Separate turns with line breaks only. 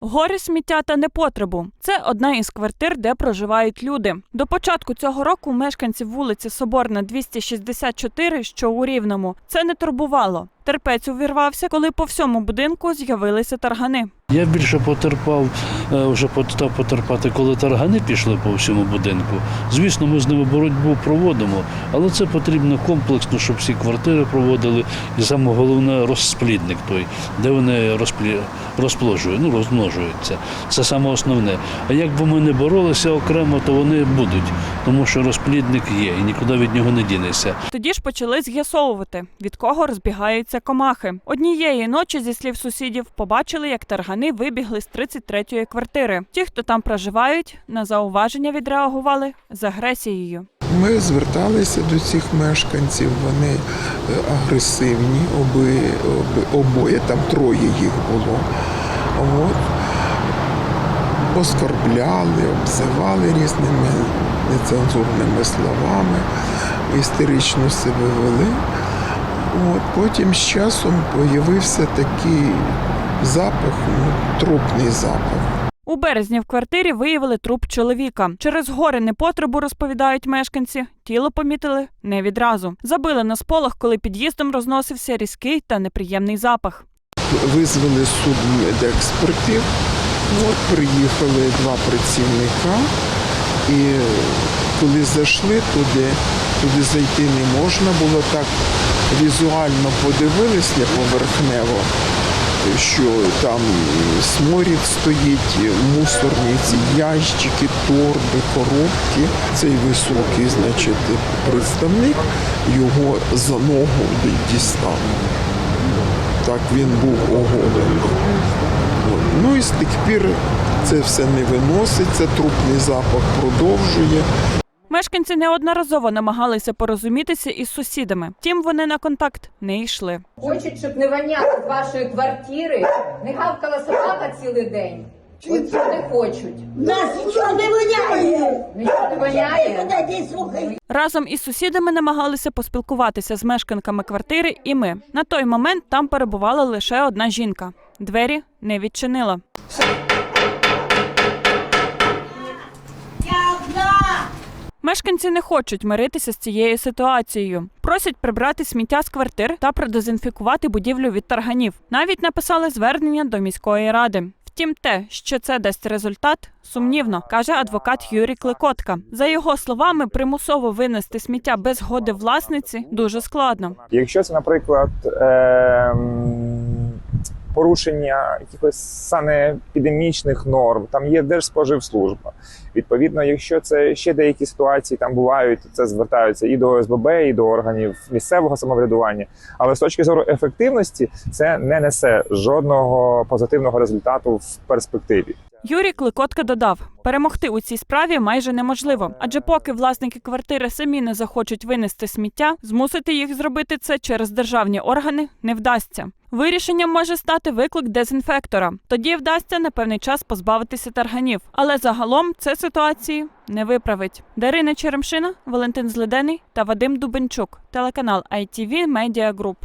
Гори сміття та непотребу це одна із квартир, де проживають люди. До початку цього року мешканців вулиці Соборна 264, що у Рівному, це не турбувало. Терпець увірвався, коли по всьому будинку з'явилися таргани.
Я більше потерпав, е, вже почав потерпати, коли таргани пішли по всьому будинку. Звісно, ми з ними боротьбу проводимо, але це потрібно комплексно, щоб всі квартири проводили. І саме головне розплідник той, де вони розплі... розплоджують, ну, розмножуються. Це саме основне. А якби ми не боролися окремо, то вони будуть, тому що розплідник є і нікуди від нього не дінешся.
Тоді ж почали з'ясовувати, від кого розбігаються комахи. Однієї ночі, зі слів сусідів, побачили, як таргани вибігли з 33-ї квартири. Ті, хто там проживають, на зауваження відреагували з агресією.
Ми зверталися до цих мешканців, вони е, агресивні, оби, оби, обоє, там троє їх було. От. Оскорбляли, обзивали різними нецензурними словами, істерично себе вели. От. Потім з часом з'явився такий запах, ну, трупний запах.
У березні в квартирі виявили труп чоловіка. Через гори непотребу, розповідають мешканці, тіло помітили не відразу. Забили на сполох, коли під'їздом розносився різкий та неприємний запах.
Визвали судмедекспертів. От приїхали два працівника, і коли зайшли туди, туди зайти не можна було так візуально подивилися поверхнево, що там сморід стоїть, мусорниці, ящики, торби, коробки. Цей високий, значить, представник його за ногу дістав. Так він був оголений. Ну і з тих пір це все не виноситься, трупний запах продовжує.
Мешканці неодноразово намагалися порозумітися із сусідами. Втім, вони на контакт не йшли.
Хочуть, щоб не воняло з вашої квартири, не гавкала собака цілий день. От не хочуть.
Нас нічого не воняє.
Нічого не воняє.
Подойди, слухай.
Разом із сусідами намагалися поспілкуватися з мешканками квартири, і ми. На той момент там перебувала лише одна жінка. Двері не відчинила.
Я одна.
Мешканці не хочуть миритися з цією ситуацією. Просять прибрати сміття з квартир та продезінфікувати будівлю від тарганів. Навіть написали звернення до міської ради. Втім, те, що це дасть результат, сумнівно, каже адвокат Юрій Кликотка. За його словами, примусово винести сміття без згоди власниці дуже складно.
Якщо це, наприклад, ем, порушення якихось санепідемічних норм, там є Держспоживслужба. Відповідно, якщо це ще деякі ситуації там бувають, то це звертаються і до ОСББ, і до органів місцевого самоврядування. Але з точки зору ефективності це не несе жодного позитивного результату в перспективі.
Юрій Кликотка додав, перемогти у цій справі майже неможливо, адже поки власники квартири самі не захочуть винести сміття, змусити їх зробити це через державні органи не вдасться. Вирішенням може стати виклик дезінфектора. Тоді вдасться на певний час позбавитися тарганів. Але загалом це ситуації не виправить. Дарина Черемшина, Валентин Злидений та Вадим Дубенчук, телеканал ITV Media Group.